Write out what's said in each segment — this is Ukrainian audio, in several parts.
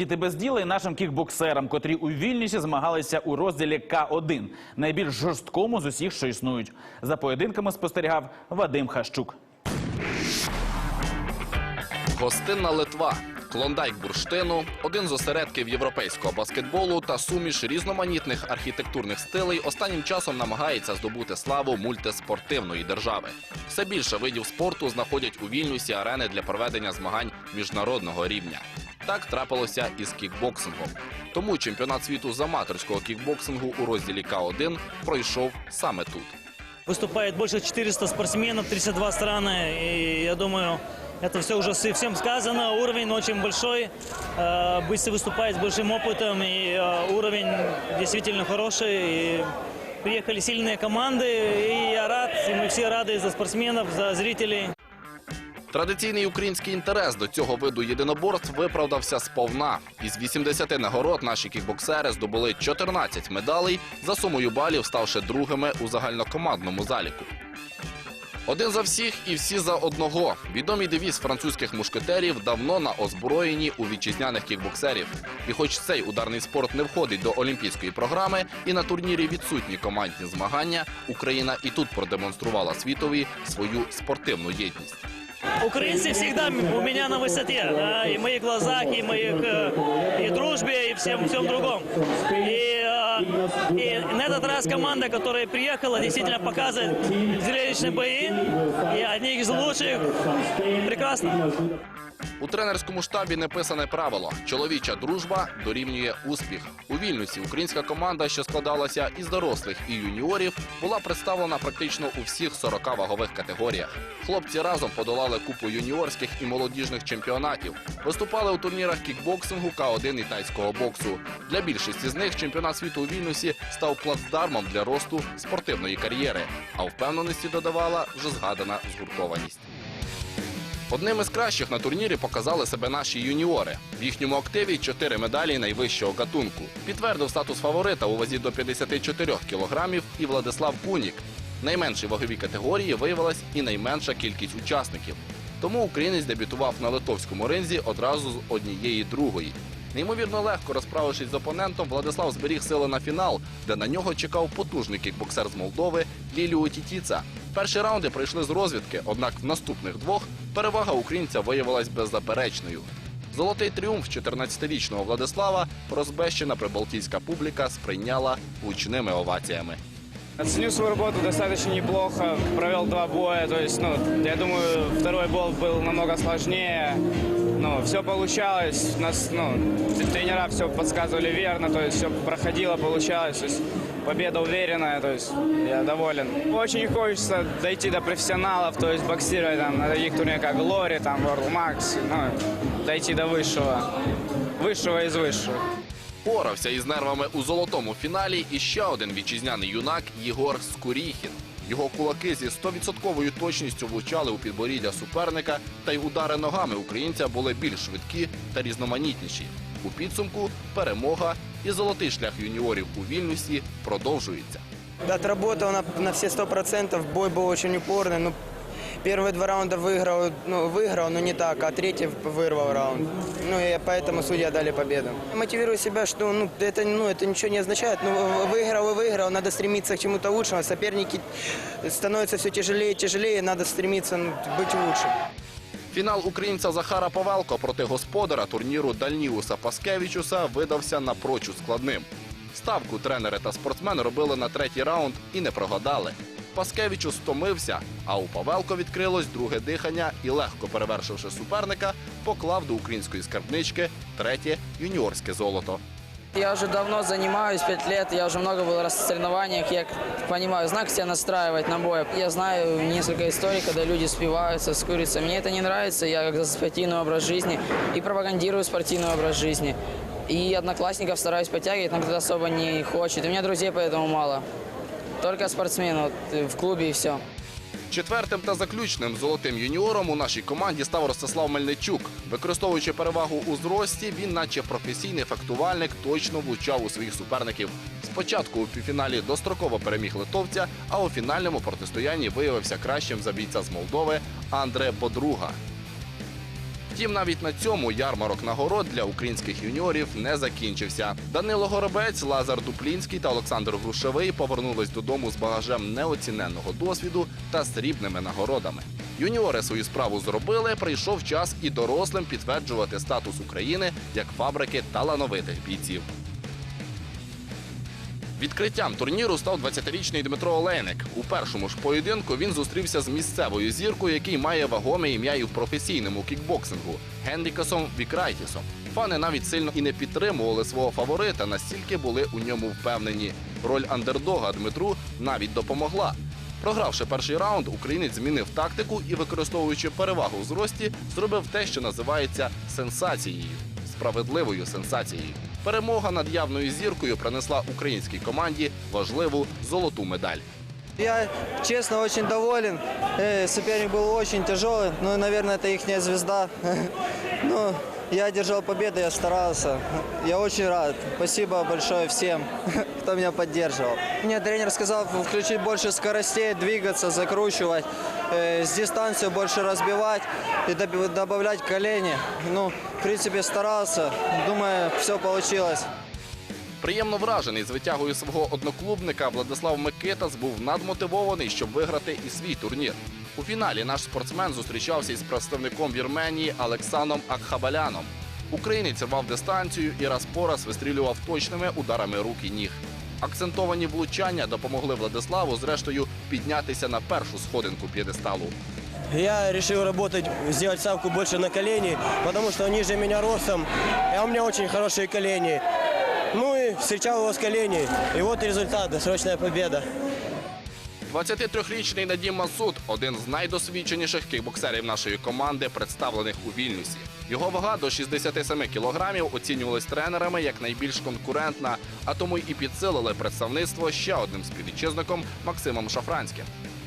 Діти без діла і нашим кікбоксерам, котрі у Вільнюсі змагалися у розділі К1, найбільш жорсткому з усіх, що існують. За поєдинками спостерігав Вадим Хащук. Гостинна Литва, клондайк бурштину, один з осередків європейського баскетболу та суміш різноманітних архітектурних стилей останнім часом намагається здобути славу мультиспортивної держави. Все більше видів спорту знаходять у Вільнюсі арени для проведення змагань міжнародного рівня. Так трапилося і з кікбоксингом. Тому чемпіонат світу з аматорського кікбоксингу у розділі К1 пройшов саме тут. Выступает больше 400 спортсменов, 32 страны. И я думаю, это все уже с- всем сказано. Уровень очень большой. Э, Быстро выступает с большим опытом. И э, уровень действительно хороший. И приехали сильные команды. И я рад, и мы все рады за спортсменов, за зрителей. Традиційний український інтерес до цього виду єдиноборств виправдався сповна. Із 80 нагород наші кікбоксери здобули 14 медалей, за сумою балів ставши другими у загальнокомандному заліку. Один за всіх і всі за одного. Відомий девіз французьких мушкетерів давно на озброєнні у вітчизняних кікбоксерів. І хоч цей ударний спорт не входить до олімпійської програми, і на турнірі відсутні командні змагання, Україна і тут продемонструвала світові свою спортивну єдність. Украинцы всегда у меня на высоте, да, и в моих глазах, и в моих э, и дружбе, и всем, всем другом. И, э, и на этот раз команда, которая приехала, действительно показывает зрелищные бои, и одни из лучших. Прекрасно. У тренерському штабі неписане правило: чоловіча дружба дорівнює успіх. У Вільнюсі українська команда, що складалася із дорослих і юніорів, була представлена практично у всіх 40 вагових категоріях. Хлопці разом подолали купу юніорських і молодіжних чемпіонатів. Виступали у турнірах кікбоксингу, К1 і тайського боксу. Для більшості з них чемпіонат світу у Вільнюсі став плацдармом для росту спортивної кар'єри. А впевненості додавала вже згадана згуртованість. Одним із кращих на турнірі показали себе наші юніори. В їхньому активі чотири медалі найвищого гатунку. Підтвердив статус фаворита у вазі до 54 кілограмів і Владислав Кунік. Найменшій ваговій категорії виявилась і найменша кількість учасників. Тому українець дебютував на литовському ринзі одразу з однієї другої. Неймовірно легко розправившись з опонентом, Владислав зберіг сили на фінал, де на нього чекав потужний кікбоксер з Молдови Ліліо Тітіца. Перші раунди пройшли з розвідки, однак в наступних двох перевага українця виявилась беззаперечною. Золотий тріумф 14-річного Владислава розбещена прибалтійська публіка сприйняла гучними оваціями. Оценю свою работу достаточно неплохо. Провел два боя. То ну, я думаю, второй бой был намного сложнее. Ну, все получалось. Нас, ну, тренера все подсказывали верно. То все проходило, получалось. То победа уверенная. То есть, я доволен. Очень хочется дойти до профессионалов. То есть, боксировать там на таких турнирах, как Глори, там, World Max. Ну, дойти до высшего. Высшего из высшего. Порався із нервами у золотому фіналі і ще один вітчизняний юнак Єгор Скуріхін. Його кулаки зі 100% точністю влучали у підборіддя суперника, та й удари ногами українця були більш швидкі та різноманітніші. У підсумку перемога і золотий шлях юніорів у Вільнюсі продовжується. Отработал на, на все сто процентов. Бой был очень упорный. Ну, первые два раунда выиграл, ну, выиграл, но не так, а третий вырвал раунд. Ну, и поэтому судья дали победу. Мотивирую себя, что ну, это, ну, это ничего не означает. Ну, выиграл и выиграл, надо стремиться к чему-то лучшему. Соперники становятся все тяжелее и тяжелее, надо стремиться ну, быть лучше. Фінал українця Захара Павелко проти господара турніру Дальніуса Паскевичуса видався напрочуд складним. Ставку тренери та спортсмени робили на третій раунд і не прогадали. Паскевичус стомився, а у Павелко відкрилось друге дихання і, легко перевершивши суперника, поклав до української скарбнички третє юніорське золото. Я уже давно занимаюсь, пять лет, я уже много был раз в соревнованиях, я понимаю, знаю, как себя настраивать на бой. Я знаю несколько историй, когда люди спиваются с курицей. Мне это не нравится, я как за спортивный образ жизни и пропагандирую спортивный образ жизни. И одноклассников стараюсь подтягивать, но кто-то особо не хочет. У меня друзей поэтому мало. Только спортсмен вот, э, в клубе и все. Четвертим та заключним золотим юніором у нашій команді став Ростислав Мельничук. Використовуючи перевагу у зрості, він, наче професійний фехтувальник, точно влучав у своїх суперників. Спочатку у півфіналі достроково переміг литовця, а у фінальному протистоянні виявився кращим за бійця з Молдови Андре Подруга. Втім, навіть на цьому ярмарок нагород для українських юніорів не закінчився. Данило Горобець, Лазар Дуплінський та Олександр Грушевий повернулись додому з багажем неоціненного досвіду та срібними нагородами. Юніори свою справу зробили. Прийшов час і дорослим підтверджувати статус України як фабрики талановитих бійців. Відкриттям турніру став 20-річний Дмитро Олейник. У першому ж поєдинку він зустрівся з місцевою зіркою, який має вагоме ім'я і в професійному кікбоксингу Генрікасом Вікрайтісом. Фани навіть сильно і не підтримували свого фаворита, настільки були у ньому впевнені. Роль андердога Дмитру навіть допомогла. Програвши перший раунд, українець змінив тактику і, використовуючи перевагу у зрості, зробив те, що називається сенсацією справедливою сенсацією. Перемога над явною зіркою принесла українській команді важливу золоту медаль. Я, честно, очень доволен. Э, Соперник был очень тяжелый. Ну, наверное, это их звезда. Ну, я одержал победу, я старался. Я очень рад. Спасибо большое всем, кто меня поддерживал. Мне тренер сказал включить больше скоростей, двигаться, закручивать, э, с дистанции больше разбивать и доб- добавлять колени. Ну, в принципе, старался. Думаю, все получилось. Приємно вражений з витягою свого одноклубника Владислав Микитас був надмотивований, щоб виграти і свій турнір. У фіналі наш спортсмен зустрічався із представником Вірменії Олексаном Акхабаляном. Українець рвав дистанцію і раз по раз вистрілював точними ударами рук і ніг. Акцентовані влучання допомогли Владиславу, зрештою, піднятися на першу сходинку п'єдесталу. Я решил работать, сделать ставку больше на колени, потому что он ниже меня ростом, а у меня очень хорошие колени. Ну и встречал его с коленей. И вот результат, досрочная победа. 23-річний Надім Масуд один з найдосвідченіших кікбоксерів нашої команди, представлених у Вільнюсі. Його вага до 67 кілограмів оцінювалась тренерами як найбільш конкурентна, а тому і підсилили представництво ще одним співвітчизником Максимом Шафранським.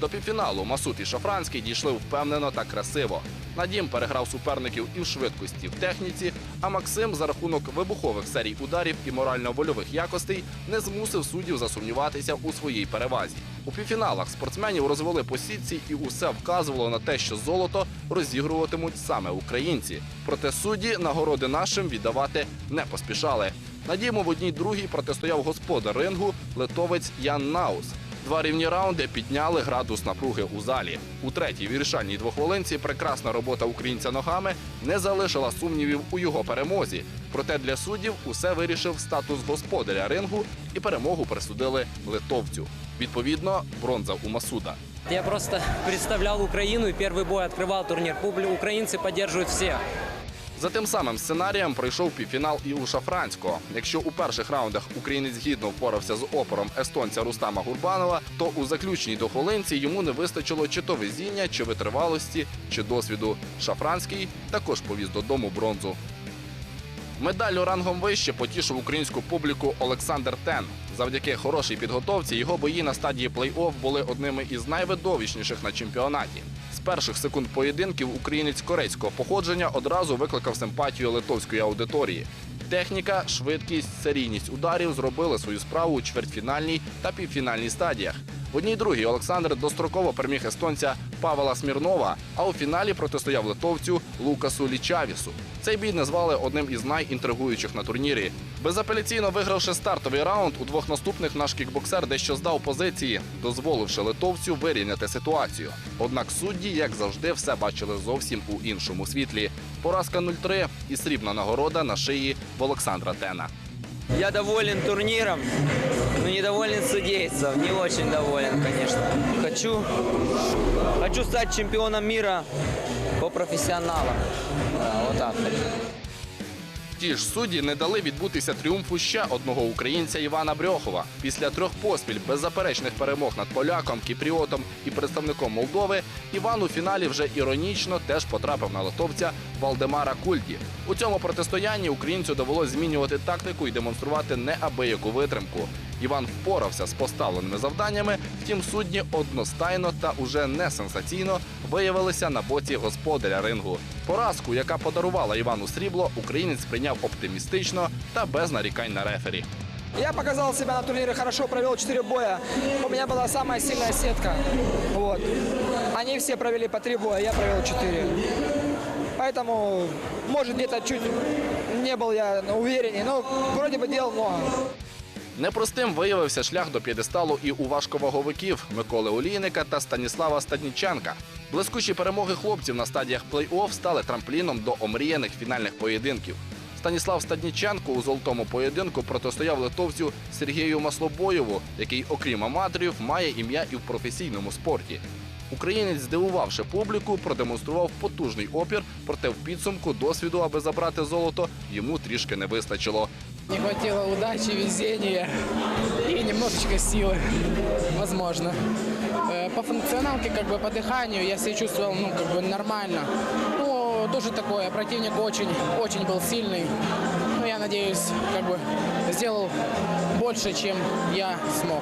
До півфіналу Масуд і Шафранський дійшли впевнено та красиво. Надім переграв суперників і в швидкості, в техніці, а Максим за рахунок вибухових серій ударів і морально-вольових якостей не змусив суддів засумніватися у своїй перевазі. У півфіналах спортсменів розвели по сітці, і усе вказувало на те, що золото розігруватимуть саме українці. Проте судді нагороди нашим віддавати не поспішали. Надіємо, в одній другій протистояв господар рингу литовець Ян Наус. Два рівні раунди підняли градус напруги у залі. У третій вирішальній двохвилинці прекрасна робота українця ногами не залишила сумнівів у його перемозі. Проте для суддів усе вирішив статус господаря рингу і перемогу присудили литовцю. Відповідно, бронза у Масуда. Я просто представлял Украину и первый бой открывал турнир. Публи... Украинцы поддерживают всех. За тим самим сценарієм пройшов півфінал і у Шафранського. Якщо у перших раундах українець гідно впорався з опором естонця Рустама Гурбанова, то у заключній дохвилинці йому не вистачило чи то везіння, чи витривалості, чи досвіду. Шафранський також повіз додому бронзу. Медаллю рангом вище потішив українську публіку Олександр Тен. Завдяки хорошій підготовці його бої на стадії плей-офф були одними із найвидовищніших на чемпіонаті. З перших секунд поєдинків українець корейського походження одразу викликав симпатію литовської аудиторії. Техніка, швидкість, серійність ударів зробили свою справу у чвертьфінальній та півфінальній стадіях. Одній другій Олександр достроково переміг естонця Павела Смірнова, а у фіналі протистояв литовцю Лукасу Лічавісу. Цей бій назвали одним із найінтригуючих на турнірі. Безапеляційно вигравши стартовий раунд, у двох наступних наш кікбоксер дещо здав позиції, дозволивши литовцю вирівняти ситуацію. Однак судді, як завжди, все бачили зовсім у іншому світлі. Поразка 0-3 і срібна нагорода на шиї в Олександра Тена. Я доволен турниром, но недоволен судейством. Не очень доволен, конечно. Хочу, хочу стать чемпионом мира по профессионалам. Да, вот так. Ті ж судді не дали відбутися тріумфу ще одного українця Івана Брьохова. Після трьох поспіль беззаперечних перемог над поляком, кіпріотом і представником Молдови, Іван у фіналі вже іронічно теж потрапив на литовця Валдемара Кульді. У цьому протистоянні українцю довелось змінювати тактику і демонструвати неабияку витримку. Іван впорався з поставленими завданнями, втім судді одностайно та уже не сенсаційно виявилися на боці господаря рингу. Поразку, яка подарувала Івану срібло, українець прийняв оптимістично та без нарікань на рефері. Я показал себя на турнире хорошо, провел 4 боя. У меня была самая сильная сетка. Вот. Они все провели по 3 боя, я провел 4. поэтому, может, где-то чуть не был я увереннее, но вроде бы делал много. Непростим виявився шлях до п'єдесталу і у важковаговиків Миколи Олійника та Станіслава Стадніченка. Блискучі перемоги хлопців на стадіях плей-офф стали трампліном до омріяних фінальних поєдинків. Станіслав Стадніченко у золотому поєдинку протистояв литовцю Сергію Маслобоєву, який, окрім аматорів, має ім'я і в професійному спорті. Українець, здивувавши публіку, продемонстрував потужний опір, проте в підсумку досвіду, аби забрати золото, йому трішки не вистачило. Не хватило удачи, везения и немножечко силы, возможно. Э, По функционалке, как бы по дыханию я себя чувствовал, ну, как бы нормально. Ну, тоже такое, противник очень, очень был сильный. Ну, я надеюсь, как бы сделал больше, чем я смог.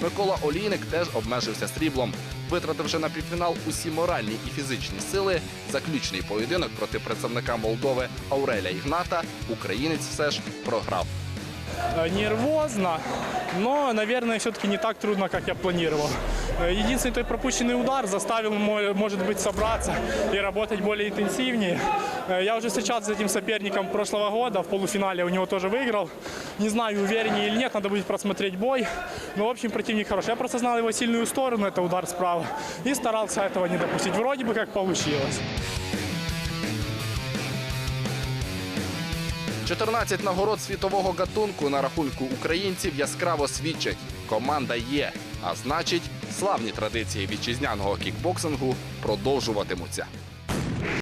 Микола Олійник теж обмежився сріблом. Витративши на півфінал усі моральні і фізичні сили, заключний поєдинок проти представника Молдови Ауреля Ігната українець все ж програв. Э, Нервозно, но, наверное, все-таки не так трудно, как я планировал. Э, Единственный той пропущенный удар заставил, мо- может быть, собраться и работать более интенсивнее. Э, Я уже встречался с этим соперником прошлого года, в полуфинале у него тоже выиграл. Не знаю, увереннее или нет, надо будет просмотреть бой. Но, в общем, противник хороший. Я просто знал его сильную сторону, это удар справа, и старался этого не допустить. Вроде бы как получилось. 14 нагород світового гатунку на рахунку українців яскраво свідчать. Команда є. А значить, славні традиції вітчизняного кікбоксингу продовжуватимуться.